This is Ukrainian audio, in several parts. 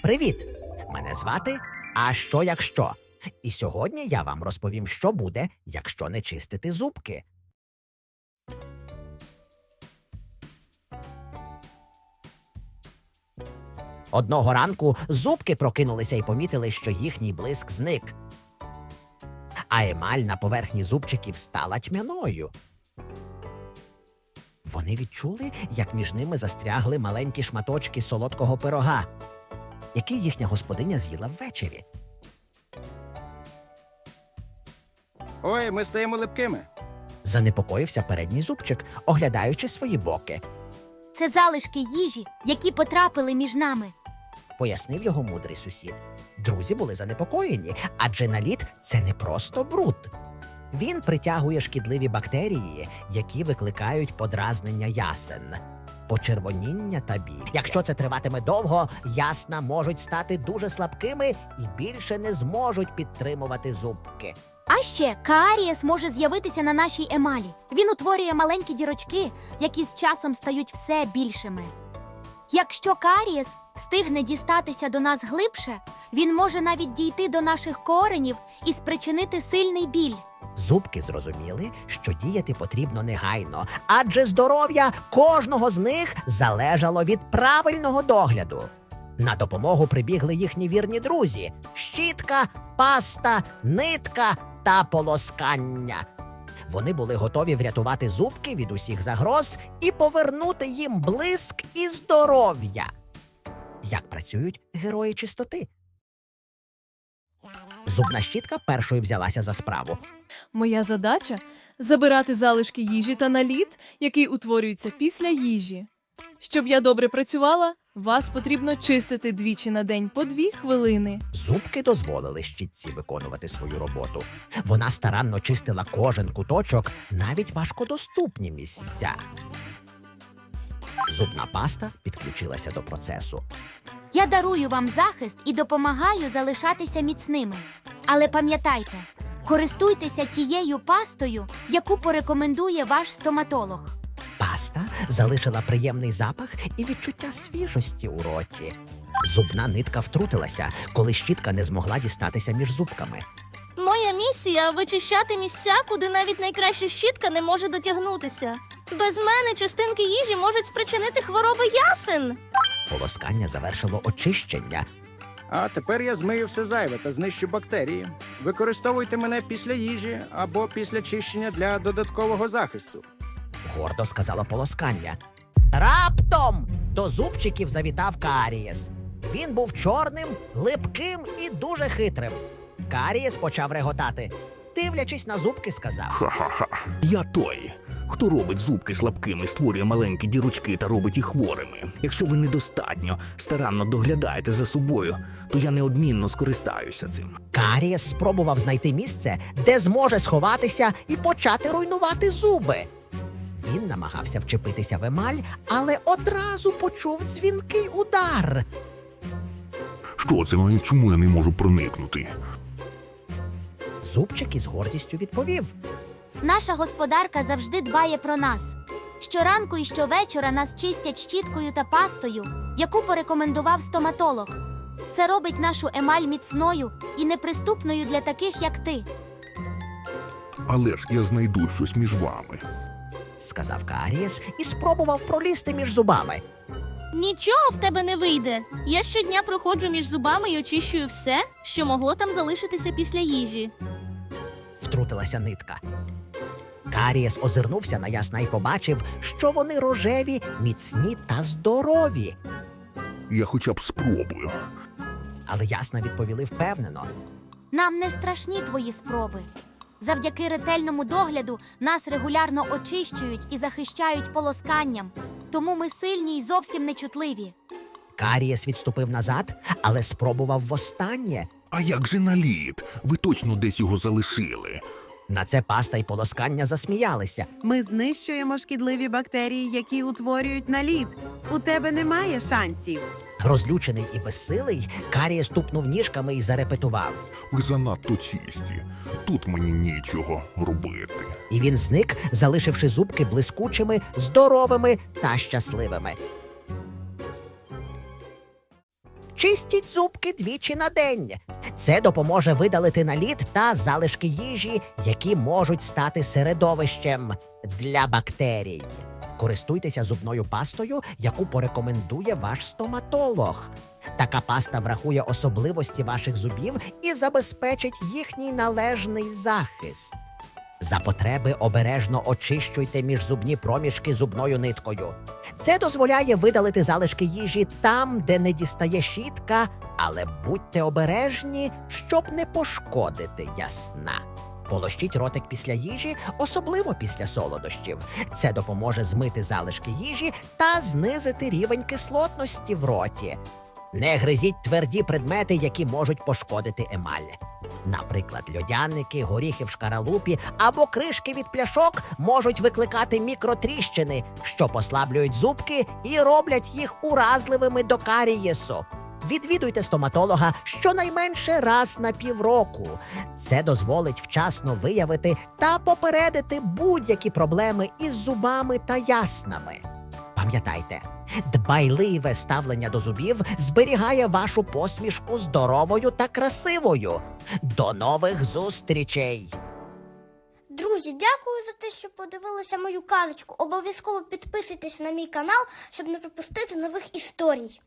Привіт! Мене звати А що якщо? І сьогодні я вам розповім, що буде, якщо не чистити зубки. Одного ранку зубки прокинулися і помітили, що їхній блиск зник. А емаль на поверхні зубчиків стала тьмяною. Вони відчули, як між ними застрягли маленькі шматочки солодкого пирога, який їхня господиня з'їла ввечері. Ой, ми стаємо липкими. Занепокоївся передній зубчик, оглядаючи свої боки. Це залишки їжі, які потрапили між нами. Пояснив його мудрий сусід. Друзі були занепокоєні, адже наліт це не просто бруд. Він притягує шкідливі бактерії, які викликають подразнення ясен, почервоніння та біль. Якщо це триватиме довго, ясна можуть стати дуже слабкими і більше не зможуть підтримувати зубки. А ще каарієс може з'явитися на нашій емалі. Він утворює маленькі дірочки, які з часом стають все більшими. Якщо каарієс встигне дістатися до нас глибше, він може навіть дійти до наших коренів і спричинити сильний біль. Зубки зрозуміли, що діяти потрібно негайно, адже здоров'я кожного з них залежало від правильного догляду. На допомогу прибігли їхні вірні друзі: щітка, паста, нитка та полоскання. Вони були готові врятувати зубки від усіх загроз і повернути їм блиск і здоров'я. Як працюють герої чистоти? Зубна щітка першою взялася за справу. Моя задача забирати залишки їжі та наліт, який утворюється після їжі. Щоб я добре працювала, вас потрібно чистити двічі на день по дві хвилини. Зубки дозволили щітці виконувати свою роботу. Вона старанно чистила кожен куточок, навіть важкодоступні місця. Зубна паста підключилася до процесу. Я дарую вам захист і допомагаю залишатися міцними. Але пам'ятайте, користуйтеся тією пастою, яку порекомендує ваш стоматолог. Паста залишила приємний запах і відчуття свіжості у роті. Зубна нитка втрутилася, коли щітка не змогла дістатися між зубками. Моя місія вичищати місця, куди навіть найкраща щітка не може дотягнутися. Без мене частинки їжі можуть спричинити хвороби ясен. Полоскання завершило очищення. А тепер я змию все зайве та знищу бактерії. Використовуйте мене після їжі або після чищення для додаткового захисту. гордо сказала полоскання. Раптом до зубчиків завітав Карієс. Він був чорним, липким і дуже хитрим. Карієс почав реготати. Дивлячись на зубки, сказав: Ха-ха-ха. Я той, хто робить зубки слабкими, створює маленькі дірочки та робить їх хворими. Якщо ви недостатньо старанно доглядаєте за собою, то я неодмінно скористаюся цим. Карієс спробував знайти місце, де зможе сховатися і почати руйнувати зуби. Він намагався вчепитися в емаль, але одразу почув дзвінкий удар. Що це? Ну чому я не можу проникнути? Зубчик із гордістю відповів: Наша господарка завжди дбає про нас. Щоранку і щовечора нас чистять щіткою та пастою, яку порекомендував стоматолог. Це робить нашу емаль міцною і неприступною для таких, як ти. Але ж я знайду щось між вами. сказав Карієс і спробував пролізти між зубами. Нічого в тебе не вийде. Я щодня проходжу між зубами і очищую все, що могло там залишитися після їжі. втрутилася нитка. Карієс озирнувся на ясна і побачив, що вони рожеві, міцні та здорові. Я хоча б спробую. Але ясна відповіли впевнено. Нам не страшні твої спроби. Завдяки ретельному догляду нас регулярно очищують і захищають полосканням, тому ми сильні й зовсім нечутливі. Карієс відступив назад, але спробував востаннє. А як же наліт? Ви точно десь його залишили. На це паста й полоскання засміялися. Ми знищуємо шкідливі бактерії, які утворюють наліт. У тебе немає шансів. Розлючений і безсилий, Карієс тупнув ніжками і зарепетував. Ви занадто чисті. Тут мені нічого робити. І він зник, залишивши зубки блискучими, здоровими та щасливими. Чистіть зубки двічі на день. Це допоможе видалити наліт та залишки їжі, які можуть стати середовищем для бактерій. Користуйтеся зубною пастою, яку порекомендує ваш стоматолог. Така паста врахує особливості ваших зубів і забезпечить їхній належний захист. За потреби обережно очищуйте міжзубні проміжки зубною ниткою. Це дозволяє видалити залишки їжі там, де не дістає щітка, але будьте обережні, щоб не пошкодити ясна. Полощіть ротик після їжі, особливо після солодощів. Це допоможе змити залишки їжі та знизити рівень кислотності в роті. Не гризіть тверді предмети, які можуть пошкодити емаль. Наприклад, льодяники, горіхи в шкаралупі або кришки від пляшок можуть викликати мікротріщини, що послаблюють зубки і роблять їх уразливими до карієсу. Відвідуйте стоматолога щонайменше раз на півроку. Це дозволить вчасно виявити та попередити будь-які проблеми із зубами та яснами. Пам'ятайте, дбайливе ставлення до зубів зберігає вашу посмішку здоровою та красивою. До нових зустрічей! Друзі, дякую за те, що подивилися мою казочку. Обов'язково підписуйтесь на мій канал, щоб не пропустити нових історій.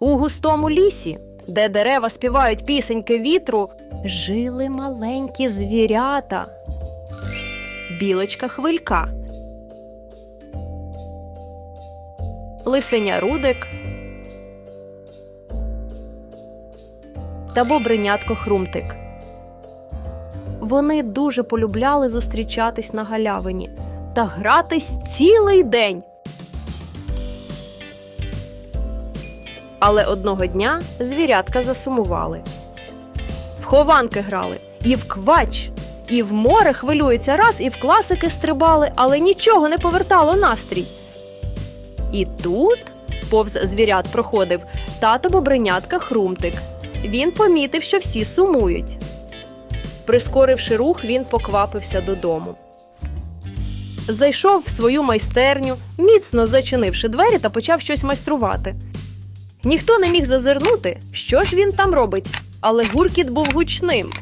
У густому лісі, де дерева співають пісеньки вітру, жили маленькі звірята. Білочка хвилька. Лисеня Рудик та бобринятко Хрумтик. Вони дуже полюбляли зустрічатись на галявині та гратись цілий день. Але одного дня звірятка засумували. В хованки грали, і в квач, і в море хвилюється раз, і в класики стрибали, але нічого не повертало настрій. І тут повз звірят проходив тато бобринятка Хрумтик. Він помітив, що всі сумують. Прискоривши рух, він поквапився додому. Зайшов в свою майстерню, міцно зачинивши двері та почав щось майструвати. Ніхто не міг зазирнути, що ж він там робить, але гуркіт був гучним.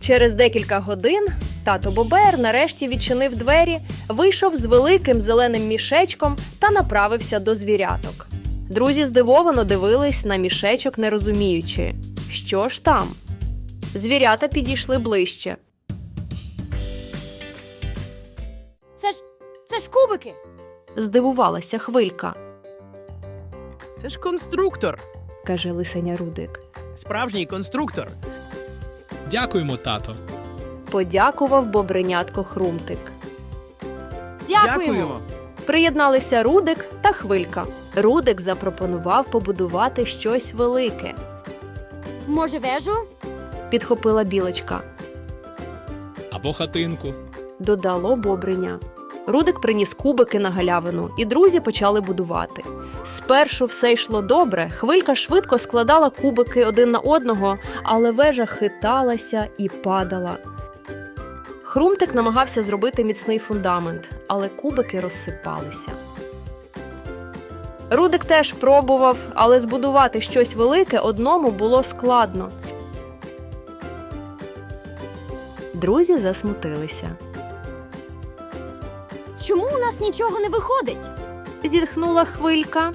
Через декілька годин тато Бобер нарешті відчинив двері, вийшов з великим зеленим мішечком та направився до звіряток. Друзі здивовано дивились на мішечок, не розуміючи, що ж там. Звірята підійшли ближче. Це ж це ж кубики. Здивувалася хвилька, Це ж конструктор, каже лисеня Рудик. Справжній конструктор. Дякуємо, тато. Подякував бобринятко Хрумтик. Дякуємо. Приєдналися Рудик та Хвилька. Рудик запропонував побудувати щось велике. Може, вежу? Підхопила білочка. Або хатинку. Додало бобриня. Рудик приніс кубики на галявину, і друзі почали будувати. Спершу все йшло добре. Хвилька швидко складала кубики один на одного, але вежа хиталася і падала. Хрумтик намагався зробити міцний фундамент, але кубики розсипалися. Рудик теж пробував, але збудувати щось велике одному було складно. Друзі засмутилися. Чому у нас нічого не виходить? Зітхнула хвилька,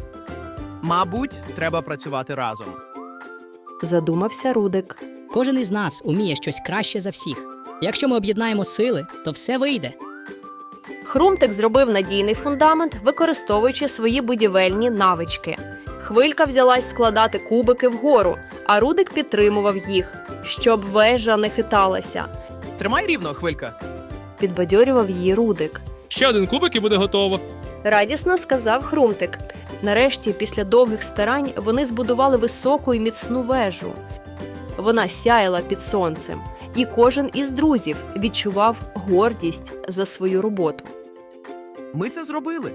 Мабуть, треба працювати разом. задумався Рудик. Кожен із нас уміє щось краще за всіх. Якщо ми об'єднаємо сили, то все вийде. Хрумтик зробив надійний фундамент, використовуючи свої будівельні навички. Хвилька взялась складати кубики вгору, а Рудик підтримував їх, щоб вежа не хиталася. Тримай рівно, хвилька. Підбадьорював її Рудик. Ще один кубик і буде готово. Радісно сказав Хрумтик. Нарешті, після довгих старань, вони збудували високу і міцну вежу. Вона сяяла під сонцем, і кожен із друзів відчував гордість за свою роботу. Ми це зробили.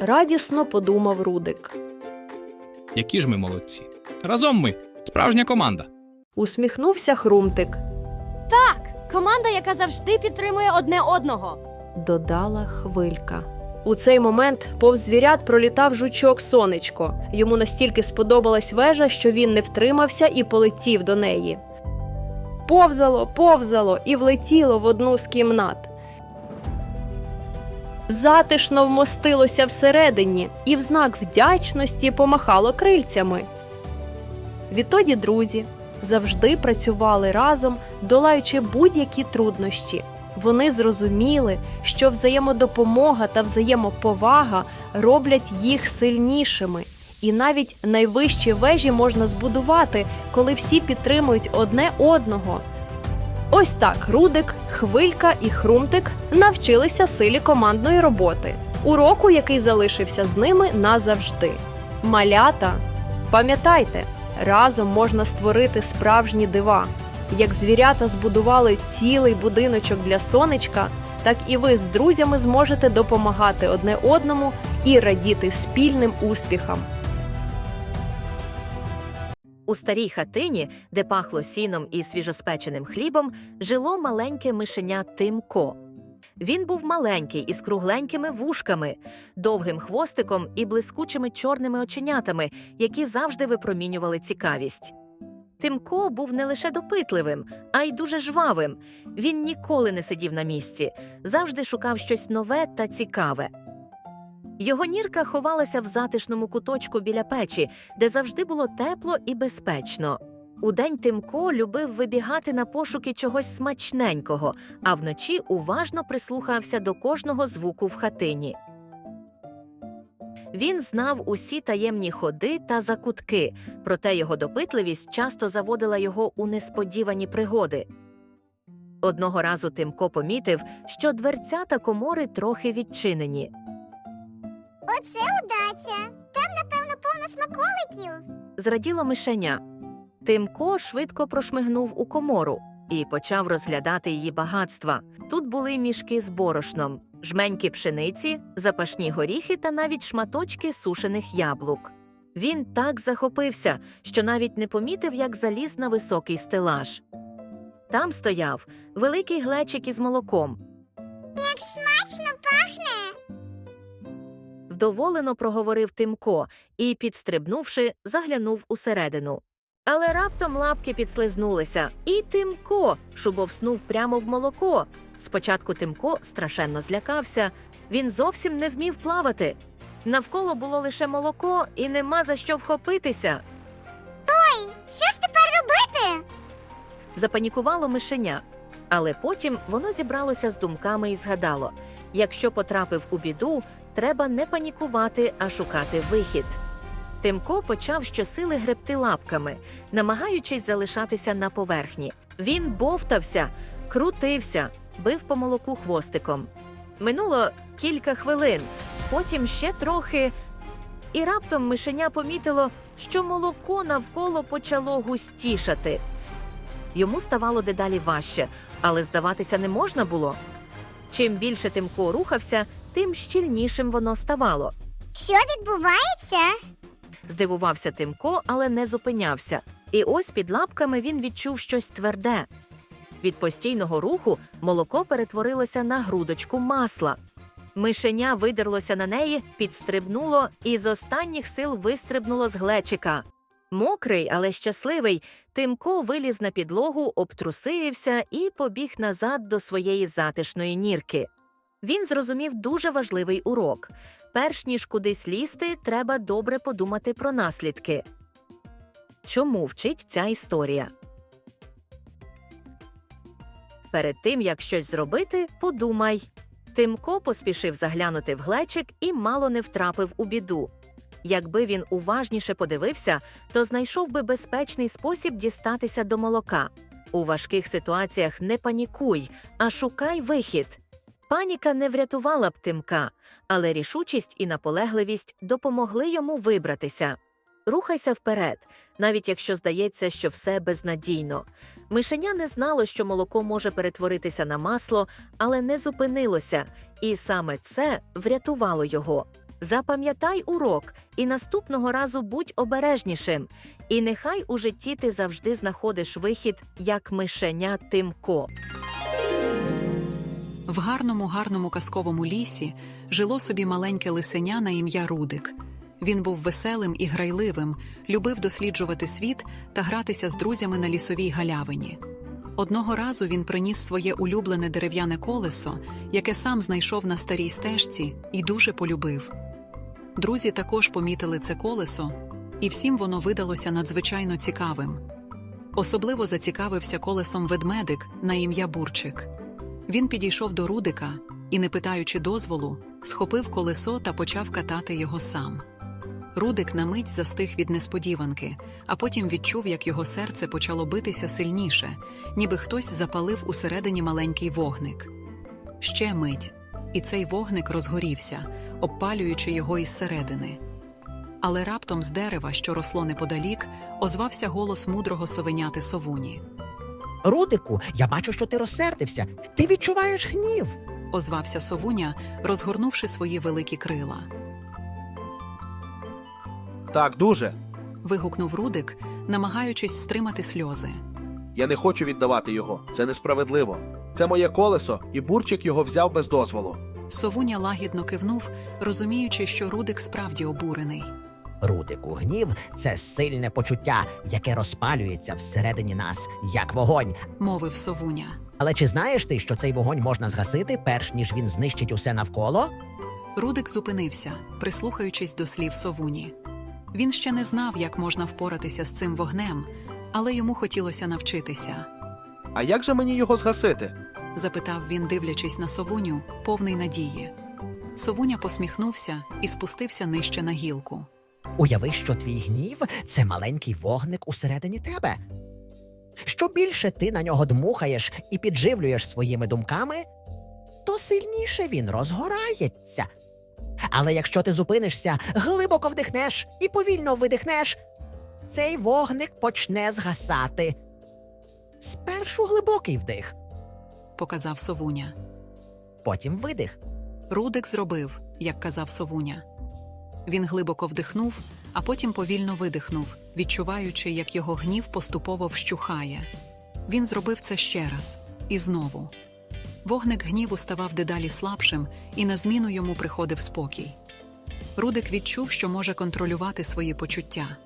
Радісно подумав Рудик. Які ж ми молодці. Разом ми справжня команда. Усміхнувся Хрумтик. Так, Команда, яка завжди підтримує одне одного. Додала хвилька. У цей момент повз звірят пролітав жучок сонечко. Йому настільки сподобалась вежа, що він не втримався і полетів до неї. Повзало, повзало і влетіло в одну з кімнат. Затишно вмостилося всередині і в знак вдячності помахало крильцями. Відтоді друзі завжди працювали разом, долаючи будь-які труднощі. Вони зрозуміли, що взаємодопомога та взаємоповага роблять їх сильнішими. І навіть найвищі вежі можна збудувати, коли всі підтримують одне одного. Ось так Рудик, Хвилька і Хрумтик навчилися силі командної роботи, уроку, який залишився з ними назавжди. Малята, пам'ятайте, разом можна створити справжні дива. Як звірята збудували цілий будиночок для сонечка, так і ви з друзями зможете допомагати одне одному і радіти спільним успіхам. У старій хатині, де пахло сіном і свіжоспеченим хлібом, жило маленьке мишеня Тимко. Він був маленький із кругленькими вушками, довгим хвостиком і блискучими чорними оченятами, які завжди випромінювали цікавість. Тимко був не лише допитливим, а й дуже жвавим. Він ніколи не сидів на місці, завжди шукав щось нове та цікаве. Його нірка ховалася в затишному куточку біля печі, де завжди було тепло і безпечно. Удень Тимко любив вибігати на пошуки чогось смачненького, а вночі уважно прислухався до кожного звуку в хатині. Він знав усі таємні ходи та закутки, проте його допитливість часто заводила його у несподівані пригоди. Одного разу Тимко помітив, що дверцята комори трохи відчинені. Оце удача. Там, напевно, повно смаколиків. Зраділо мишеня. Тимко швидко прошмигнув у комору і почав розглядати її багатства. Тут були мішки з борошном, жменьки пшениці, запашні горіхи та навіть шматочки сушених яблук. Він так захопився, що навіть не помітив, як заліз на високий стелаж. Там стояв великий глечик із молоком. Як смачно пахне. Вдоволено проговорив Тимко і, підстрибнувши, заглянув усередину. Але раптом лапки підслизнулися, і Тимко шубовснув прямо в молоко. Спочатку Тимко страшенно злякався. Він зовсім не вмів плавати. Навколо було лише молоко, і нема за що вхопитися. Ой, Що ж тепер робити? Запанікувало мишеня. Але потім воно зібралося з думками і згадало: якщо потрапив у біду, треба не панікувати, а шукати вихід. Тимко почав щосили гребти лапками, намагаючись залишатися на поверхні. Він бовтався, крутився, бив по молоку хвостиком. Минуло кілька хвилин, потім ще трохи, і раптом мишеня помітило, що молоко навколо почало густішати. Йому ставало дедалі важче, але здаватися не можна було. Чим більше Тимко рухався, тим щільнішим воно ставало. Що відбувається? Здивувався Тимко, але не зупинявся. І ось під лапками він відчув щось тверде. Від постійного руху молоко перетворилося на грудочку масла. Мишеня видерлося на неї, підстрибнуло і з останніх сил вистрибнуло з глечика. Мокрий, але щасливий, Тимко виліз на підлогу, обтрусився і побіг назад до своєї затишної нірки. Він зрозумів дуже важливий урок. Перш ніж кудись лізти, треба добре подумати про наслідки. Чому вчить ця історія? Перед тим як щось зробити, подумай. Тимко поспішив заглянути в глечик і мало не втрапив у біду. Якби він уважніше подивився, то знайшов би безпечний спосіб дістатися до молока. У важких ситуаціях не панікуй, а шукай вихід. Паніка не врятувала б Тимка, але рішучість і наполегливість допомогли йому вибратися. Рухайся вперед, навіть якщо здається, що все безнадійно. Мишеня не знало, що молоко може перетворитися на масло, але не зупинилося, і саме це врятувало його. Запам'ятай урок і наступного разу будь обережнішим. І нехай у житті ти завжди знаходиш вихід, як мишеня Тимко. В гарному, гарному казковому лісі жило собі маленьке лисеня на ім'я Рудик. Він був веселим і грайливим, любив досліджувати світ та гратися з друзями на лісовій галявині. Одного разу він приніс своє улюблене дерев'яне колесо, яке сам знайшов на старій стежці, і дуже полюбив. Друзі також помітили це колесо, і всім воно видалося надзвичайно цікавим. Особливо зацікавився колесом ведмедик на ім'я Бурчик. Він підійшов до Рудика і, не питаючи дозволу, схопив колесо та почав катати його сам. Рудик на мить застиг від несподіванки, а потім відчув, як його серце почало битися сильніше, ніби хтось запалив усередині маленький вогник. Ще мить, і цей вогник розгорівся, обпалюючи його із середини. Але раптом з дерева, що росло неподалік, озвався голос мудрого совеняти совуні. Рудику, я бачу, що ти розсердився. Ти відчуваєш гнів. Озвався совуня, розгорнувши свої великі крила. Так, дуже. Вигукнув Рудик, намагаючись стримати сльози. Я не хочу віддавати його. Це несправедливо. Це моє колесо, і бурчик його взяв без дозволу. Совуня лагідно кивнув, розуміючи, що Рудик справді обурений. Рудику, гнів це сильне почуття, яке розпалюється всередині нас, як вогонь. Мовив совуня. Але чи знаєш ти, що цей вогонь можна згасити, перш ніж він знищить усе навколо? Рудик зупинився, прислухаючись до слів совуні. Він ще не знав, як можна впоратися з цим вогнем, але йому хотілося навчитися. А як же мені його згасити? запитав він, дивлячись на совуню, повний надії. Совуня посміхнувся і спустився нижче на гілку. Уяви, що твій гнів це маленький вогник усередині тебе. Що більше ти на нього дмухаєш і підживлюєш своїми думками, то сильніше він розгорається. Але якщо ти зупинишся, глибоко вдихнеш і повільно видихнеш, цей вогник почне згасати. Спершу глибокий вдих, Показав совуня. потім видих. Рудик зробив, як казав совуня. Він глибоко вдихнув, а потім повільно видихнув, відчуваючи, як його гнів поступово вщухає. Він зробив це ще раз і знову. Вогник гніву ставав дедалі слабшим, і на зміну йому приходив спокій. Рудик відчув, що може контролювати свої почуття.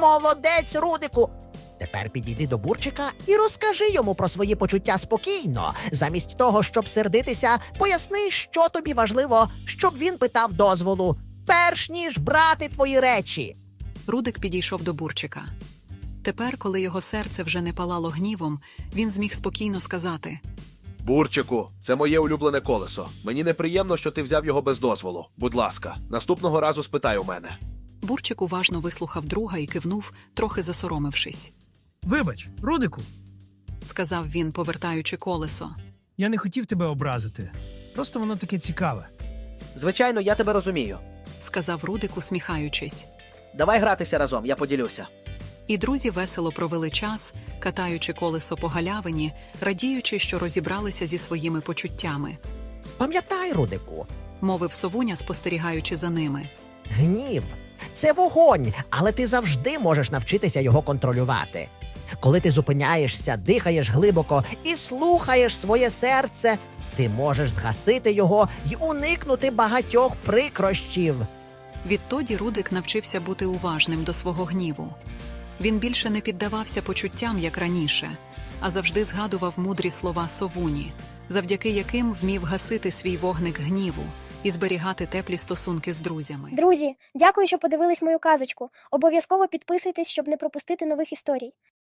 Молодець, Рудику! Тепер підійди до бурчика і розкажи йому про свої почуття спокійно. Замість того, щоб сердитися, поясни, що тобі важливо, щоб він питав дозволу, перш ніж брати твої речі. Рудик підійшов до бурчика. Тепер, коли його серце вже не палало гнівом, він зміг спокійно сказати: Бурчику, це моє улюблене колесо. Мені неприємно, що ти взяв його без дозволу. Будь ласка, наступного разу спитай у мене. Бурчик уважно вислухав друга і кивнув, трохи засоромившись. Вибач, Рудику, Сказав він, повертаючи колесо. я не хотів тебе образити. Просто воно таке цікаве. Звичайно, я тебе розумію. Сказав Рудик, усміхаючись. Давай гратися разом, я поділюся. І друзі весело провели час, катаючи колесо по галявині, радіючи, що розібралися зі своїми почуттями, Пам'ятай, Рудику, мовив совуня, спостерігаючи за ними. гнів це вогонь, але ти завжди можеш навчитися його контролювати. Коли ти зупиняєшся, дихаєш глибоко і слухаєш своє серце, ти можеш згасити його й уникнути багатьох прикрощів. Відтоді Рудик навчився бути уважним до свого гніву. Він більше не піддавався почуттям, як раніше, а завжди згадував мудрі слова совуні, завдяки яким вмів гасити свій вогник гніву і зберігати теплі стосунки з друзями. Друзі, дякую, що подивились мою казочку. Обов'язково підписуйтесь, щоб не пропустити нових історій.